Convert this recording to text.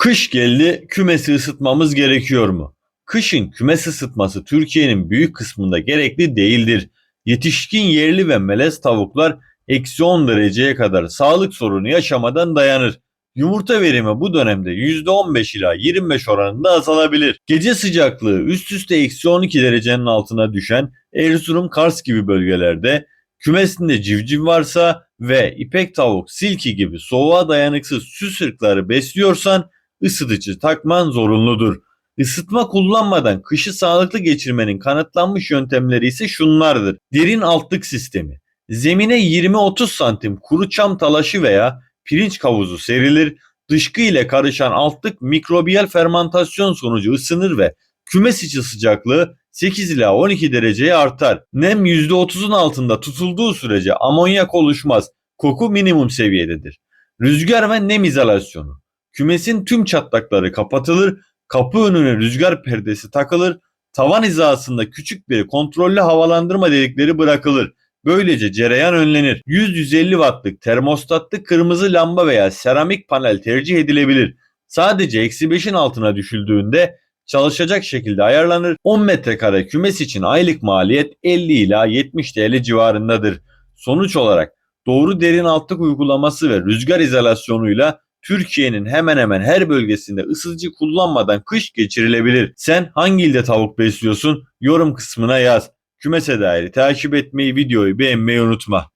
Kış geldi, kümesi ısıtmamız gerekiyor mu? Kışın kümes ısıtması Türkiye'nin büyük kısmında gerekli değildir. Yetişkin yerli ve melez tavuklar eksi 10 dereceye kadar sağlık sorunu yaşamadan dayanır. Yumurta verimi bu dönemde %15 ila 25 oranında azalabilir. Gece sıcaklığı üst üste eksi 12 derecenin altına düşen Erzurum, Kars gibi bölgelerde kümesinde civciv varsa ve ipek tavuk, silki gibi soğuğa dayanıksız süs ırkları besliyorsan ısıtıcı takman zorunludur. Isıtma kullanmadan kışı sağlıklı geçirmenin kanıtlanmış yöntemleri ise şunlardır. Derin altlık sistemi. Zemine 20-30 santim kuru çam talaşı veya pirinç kavuzu serilir. Dışkı ile karışan altlık mikrobiyal fermentasyon sonucu ısınır ve kümes içi sıcaklığı 8 ila 12 dereceye artar. Nem %30'un altında tutulduğu sürece amonyak oluşmaz. Koku minimum seviyededir. Rüzgar ve nem izolasyonu. Kümesin tüm çatlakları kapatılır, kapı önüne rüzgar perdesi takılır, tavan hizasında küçük bir kontrollü havalandırma delikleri bırakılır. Böylece cereyan önlenir. 100-150 wattlık termostatlı kırmızı lamba veya seramik panel tercih edilebilir. Sadece eksi 5'in altına düşüldüğünde çalışacak şekilde ayarlanır. 10 metrekare kümes için aylık maliyet 50 ila 70 TL civarındadır. Sonuç olarak doğru derin altlık uygulaması ve rüzgar izolasyonuyla Türkiye'nin hemen hemen her bölgesinde ısıtıcı kullanmadan kış geçirilebilir. Sen hangi ilde tavuk besliyorsun? Yorum kısmına yaz. Kümese dair takip etmeyi, videoyu beğenmeyi unutma.